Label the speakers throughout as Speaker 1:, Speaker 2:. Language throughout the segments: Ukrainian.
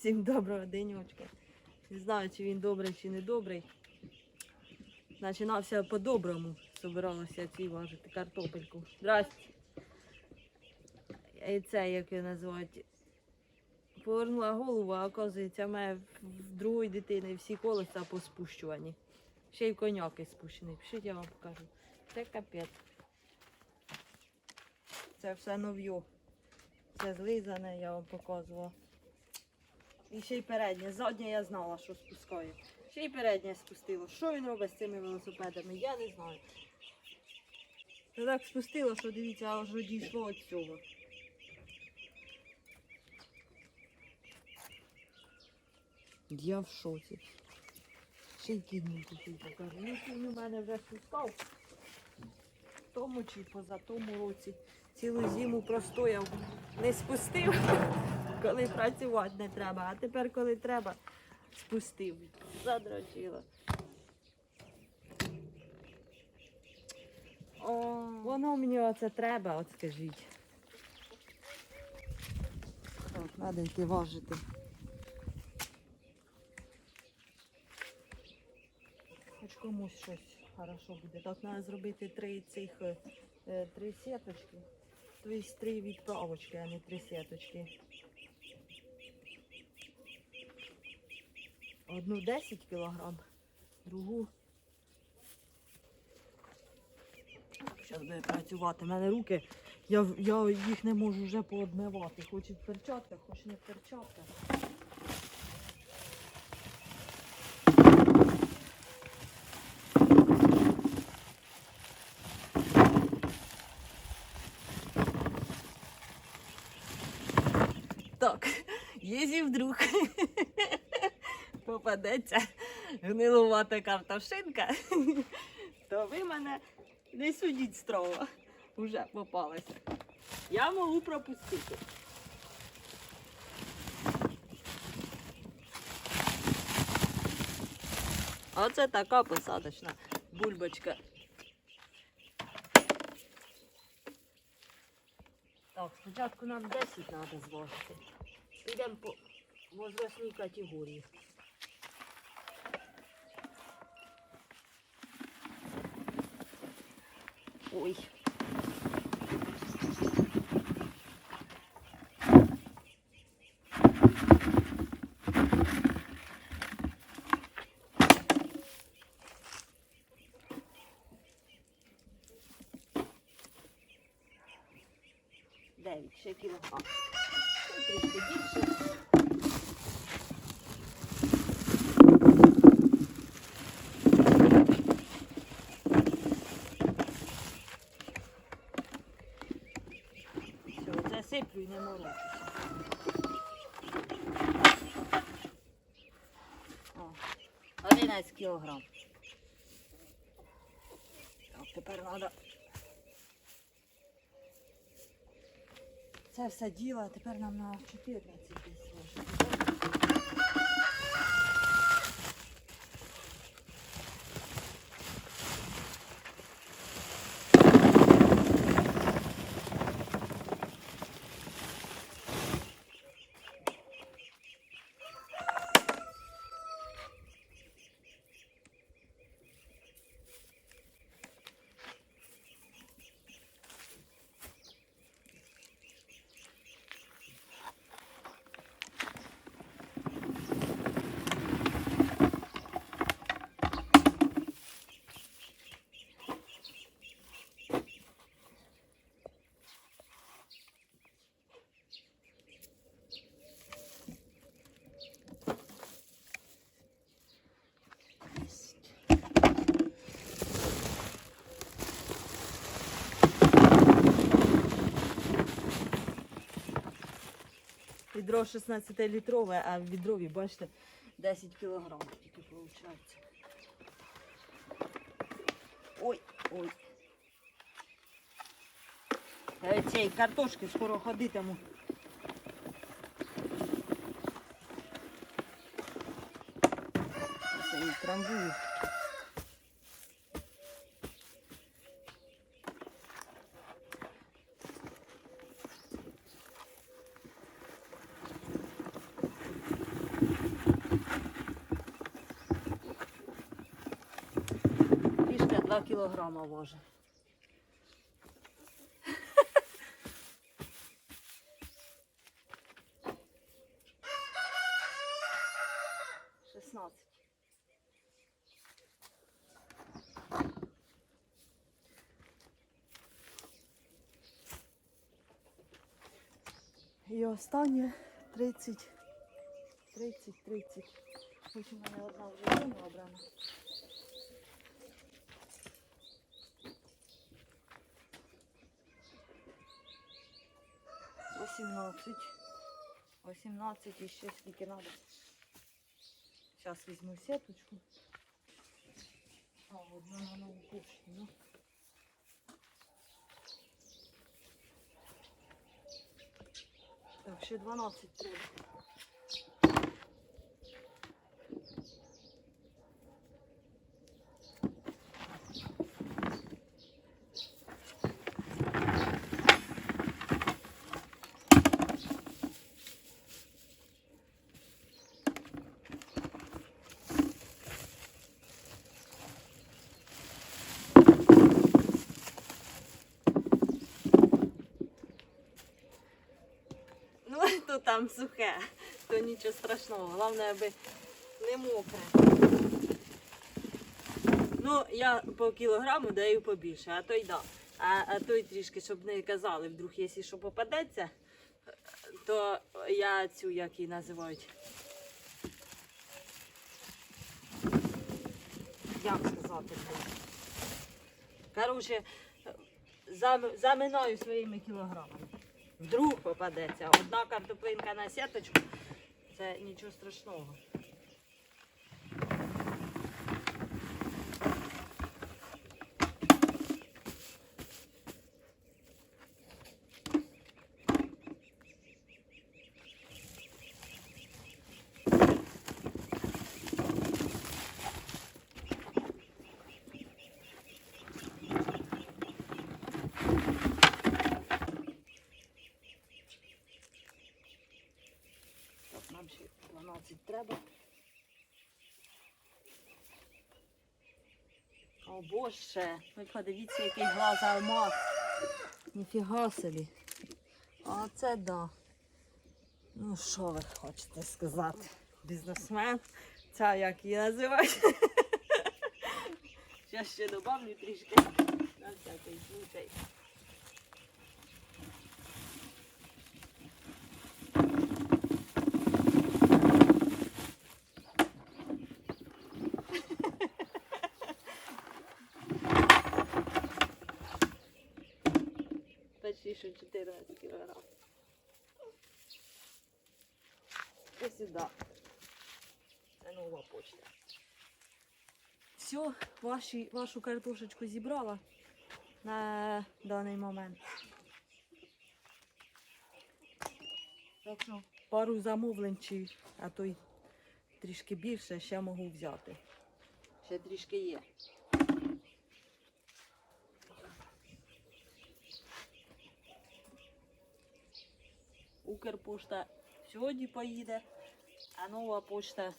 Speaker 1: Всім доброго денечка. Не знаю, чи він добрий, чи не добрий. Починався по-доброму. Собиралася ці важити картопельку. Здрасте. І це, як його називають. Повернула голову, а оказується, в мене в другої дитини всі колеса поспущувані. Ще й коняки спущені. Пишіть, я вам покажу. Це капець. Це все нов'ю. Це злизане, я вам показувала. І ще й переднє. Заднє я знала, що спускаю. Ще й переднє спустило. Що він робить з цими велосипедами, я не знаю. Це так спустило, що дивіться, аж одійшло від цього. Я в шоці. Ще й такий покажу. Ну, кінь у мене вже спускав. В тому чи поза тому році. Цілу зиму простояв, не спустив, коли працювати не треба. А тепер, коли треба, спустив. Задрочила. О, воно мені оце треба, от скажіть. Так, треба йти важити. Хоч комусь щось хорошо буде. Так треба зробити три цих е, три сіточки. Тобто три відправочки, а не три сіточки. Одну 10 кілограм, другу. Зараз буде працювати. У мене руки, я, я їх не можу вже поодмивати. Хоч і в перчатках, хоч не в перчатках. Так, якщо вдруг попадеться гнилувата картошинка, то ви мене не судіть строго. Уже попалася. Я можу пропустити. Оце така посадочна бульбочка. Так, спочатку нам 10 треба зважити. Підемо по возрастній категорії. Ой. Ще кілограм. Трішки більше. Все, і не. О, 11 кілограм. Так, тепер треба це все діло, тепер нам на 14 десь важити. Відро 16-літрове, а в відрові, бачите, 10 кілограм тільки виходить. Ой, ой. Е, Цей картошки скоро ходитиму. Це її трамбую. 2 кілограма важить. Шістнадцять. І останнє 30, 30, 30. Хоч у мене одна вже обрана. 18. 18 і ще скільки треба. Зараз візьму сеточку. А, одна на нову кухню. Ну. Так, ще 12 треба. Там сухе, то нічого страшного. Головне, аби не мокре. Ну, я по кілограму даю побільше, а то й да. А, а то й трішки, щоб не казали, вдруг, якщо що попадеться, то я цю, як її називають. Як сказати? Коротше, заминаю своїми кілограмами. Вдруг попадеться. Одна картоплинка на сіточку. Це нічого страшного. Так, нам ще 12 треба. О боже, ви подивіться, який глаз алмаз. Ніфіга собі. А це да. Ну, що ви хочете сказати? Бізнесмен. Ця як її називають. Зараз ще добавлю трішки на всякий случай. Почти 14 кілограм. Ось сюди. Це нова почта. Все, ваші, вашу картошечку зібрала на даний момент. Так що пару замовлень чи, а то й трішки більше ще можу взяти. Ще трішки є. Укрпошта сьогодні поїде, а нова пошта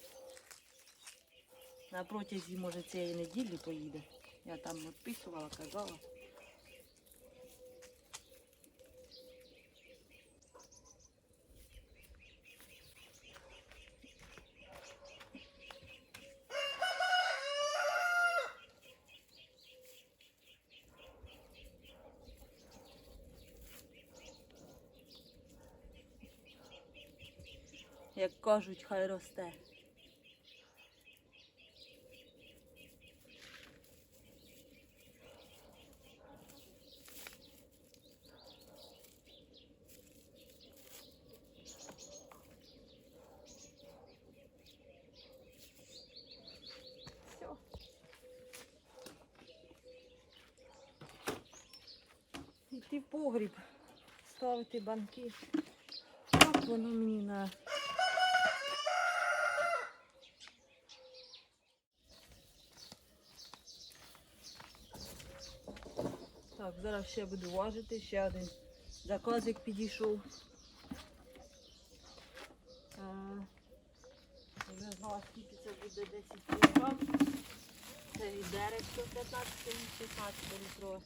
Speaker 1: на протязі, може, цієї неділі поїде. Я там відписувала, казала. Як кажуть, хай росте. Йти в погріб, ставити банки. Так воно мені на зараз ще буду важити, ще один заказик підійшов. Не знала, скільки це буде 10 кг. Це відерек 115 і 16 літрове.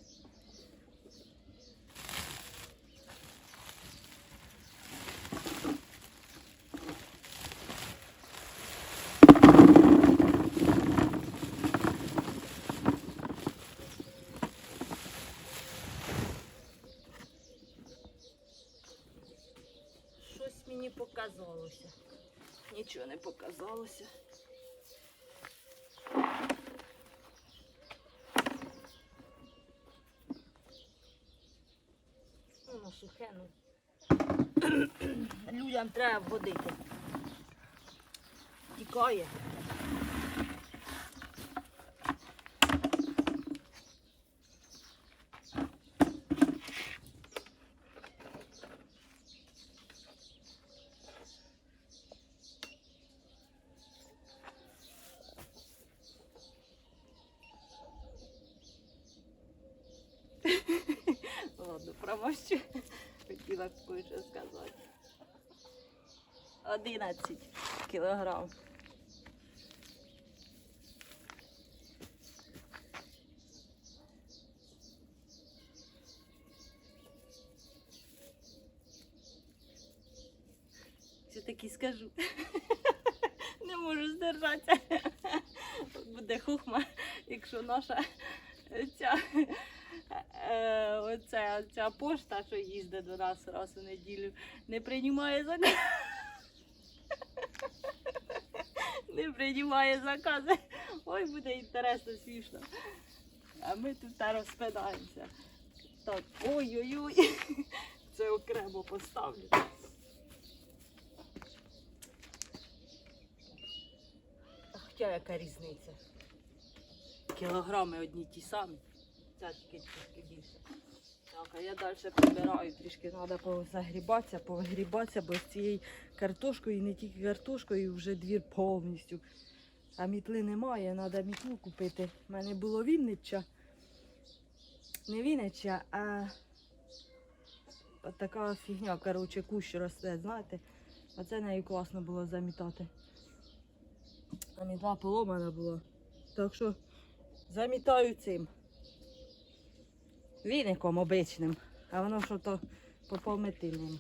Speaker 1: Щось мені показалося. Нічого не показалося. Воно сухе, ну. Людям треба водити. Тікає. Промовчу. Хотіла кое-що сказати. 11 кілограм. Все таки скажу. Не можу здержатися. Буде хухма, якщо наша ця е, оця, ця пошта, що їздить до нас раз у неділю, не приймає заказ. Не приймає закази. Ой, буде інтересно, смішно. А ми тут розпинаємося. Так, ой-ой-ой. Це окремо поставлю. Хоча яка різниця? Кілограми одні ті самі. Тільки трішки більше. Так, а я далі прибираю, трішки треба позагрібатися, повигрібатися, бо з цією картошкою, і не тільки картошкою, вже двір повністю. А мітли немає, треба мітлу купити. У мене було Віннича. Не Віннича, а така фігня, коротше, кущ росте, знаєте. А це нею класно було замітати. А мітла поломана була. Так що замітаю цим віником обичним, а воно що то по повметильному.